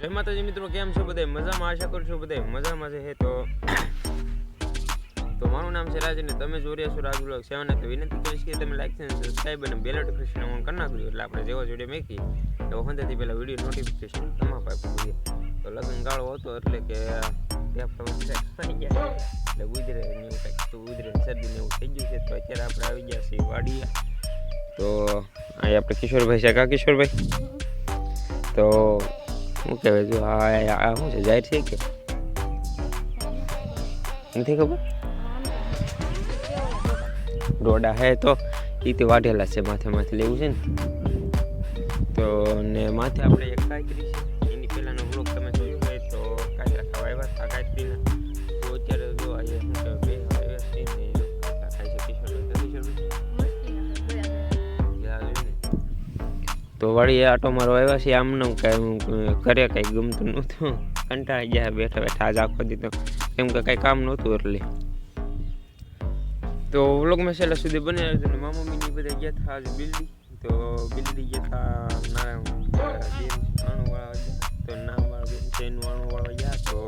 જય માતાજી મિત્રો, કેમ છો બધા મજામાં? આશા કરું છું બધા મજામાં છે. તો તો મારું નામ છે રાજ અને તમે જોઈ રહ્યા છો રાજ બ્લોગ સેવન. તો વિનંતી કરીશ કે તમે લાઈક અને સબસ્ક્રાઈબ અને બેલ નોટિફિકેશન ઓન કરી નાખજો. એટલે આપણે જેવો જોડે વીડિયો મેકી તો હંધાથી પહેલાં વીડિયો નોટિફિકેશન પાસે પૂરીએ તો લગ્ન ગાળો હતો એટલે કે એટલે ઉધરે એવું કંઈક તો ઉધરે શરદી એવું થઈ ગયું છે. તો અત્યારે આપણે આવી ગયા છીએ વાડીએ. તો અહીં આપણે કિશોરભાઈ છે. કા કિશોરભાઈ? તો શું કહેવાય, જો આ શું છે, જાહેર છે કે? નથી ખબર? ડોડા હે તો એ તો વાઢેલા છે માથે માથે, લેવું છે ને? તો ને માથે આપણે એક કાંકરી છે તો વળી આટો મારો આવ્યા છે, આમનું કાંઈ કરે કાંઈ ગમતું નહોતું. કંટાળી ગયા બેઠા બેઠા, આજ આખો દીધો કેમ કે કાંઈ કામ નહોતું એટલે. તો વ્લોગમાં છેલ્લા સુધી હતું ને મામા મમ્મીની બધા ગયા હતા આજે બિલ્ડી. તો બિલ્ડી ગયા હતા ના બેન ગયા તો નામવાળા બેન આણુવાળા ગયા. તો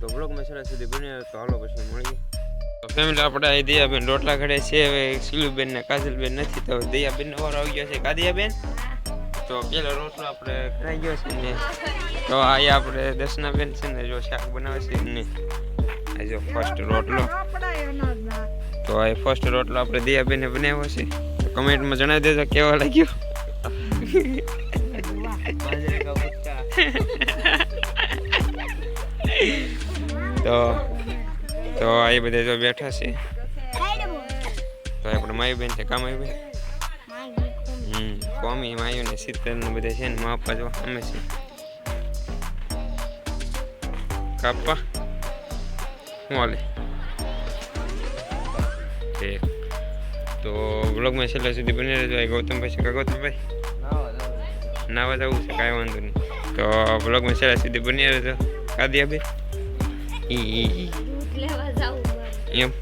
તો વ્લોગમાં છેલ્લા સુધી બને તો હાલો પછી મળીએ. ફેમિલી આપણે અહીં દયાબેન રોટલા ઘડે છે. હવે સિલુબેન ને કાજલબેન નથી તો દયાબેન નો વારો આવી ગયો છે. કાદિયાબેન તો પેલો રોટલો આપણે ખાઈ ગયો છે ને. તો અહીંયા આપણે દર્શનાબેન છે ને જો શાક બનાવે છે ને આ જો ફર્સ્ટ રોટલો. તો આ ફર્સ્ટ રોટલો આપણે દયાબેને બનાવ્યો છે. કમેન્ટમાં જણાવી દેજો કેવો લાગ્યો. તો તો એ બધા જો બેઠા છે. તો આપણે માયુબેન છે. કા માયુબેન? હમ કોમી માયુ ને સિત્તેર ને બધા છે ને માપા જો, અમે છે કાપા હું હાલે? તો બ્લોગમાં છેલ્લા સુધી બની રહેજો. ગૌતમભાઈ છે કા ગૌતમભાઈ? નાવા જવું છે, કાંઈ વાંધો નહીં. તો બ્લોગમાં છેલ્લા સુધી બની રહેજો. કાદિયા બે ઈ ઈ ઈ. લેવા જાવું એમ?